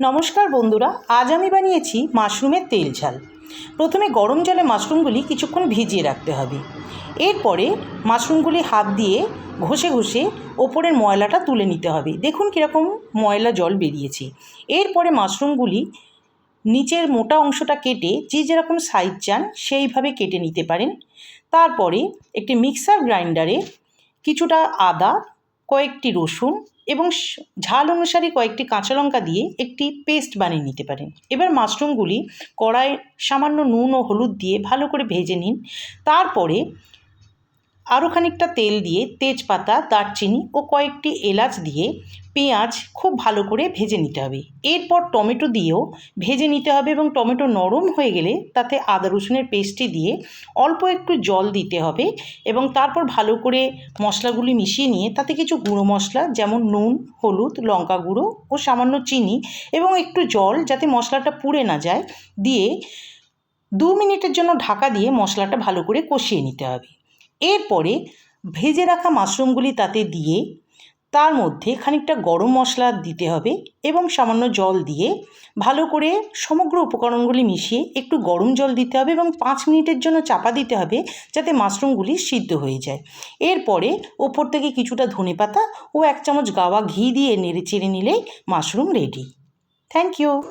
নমস্কার বন্ধুরা, আজ আমি বানিয়েছি মাশরুমের তেল ঝাল। প্রথমে গরম জলে মাশরুমগুলি কিছুক্ষণ ভিজিয়ে রাখতে হবে। এরপরে মাশরুমগুলি হাত দিয়ে ঘষে ঘষে ওপরের ময়লাটা তুলে নিতে হবে। দেখুন কীরকম ময়লা জল বেরিয়েছে। এরপরে মাশরুমগুলি নিচের মোটা অংশটা কেটে, যে যেরকম সাইজ চান সেইভাবে কেটে নিতে পারেন। তারপরে একটি মিক্সার গ্রাইন্ডারে কিছুটা আদা, কয়েকটি রসুন এবং ঝাল অনুসারে কয়েকটি কাঁচা লঙ্কা দিয়ে একটি পেস্ট বানিয়ে নিতে পারেন। এবার মাশরুমগুলি কড়ায় সামান্য নুন ও হলুদ দিয়ে ভালো করে ভেজে নিন। তারপরে আরও খানিকটা তেল দিয়ে তেজপাতা, দারচিনি ও কয়েকটি এলাচ দিয়ে পেঁয়াজ খুব ভালো করে ভেজে নিতে হবে। এরপর টমেটো দিয়েও ভেজে নিতে হবে এবং টমেটো নরম হয়ে গেলে তাতে আদা রসুনের পেস্টটি দিয়ে অল্প একটু জল দিতে হবে এবং তারপর ভালো করে মশলাগুলি মিশিয়ে নিয়ে তাতে কিছু গুঁড়ো মশলা যেমন নুন, হলুদ, লঙ্কা গুঁড়ো ও সামান্য চিনি এবং একটু জল যাতে মশলাটা পুড়ে না যায় দিয়ে দু মিনিটের জন্য ঢাকা দিয়ে মশলাটা ভালো করে কষিয়ে নিতে হবে। এরপরে ভেজে রাখা মাশরুমগুলি তাতে দিয়ে তার মধ্যে খানিকটা গরম মশলা দিতে হবে এবং সামান্য জল দিয়ে ভালো করে সমগ্র উপকরণগুলি মিশিয়ে একটু গরম জল দিতে হবে এবং পাঁচ মিনিটের জন্য চাপা দিতে হবে যাতে মাশরুমগুলি সিদ্ধ হয়ে যায়। এরপরে ওপর থেকে কিছুটা ধনেপাতা ও এক চামচ গাওয়া ঘি দিয়ে নেড়ে চেড়ে নিলেই মাশরুম রেডি। Thank you.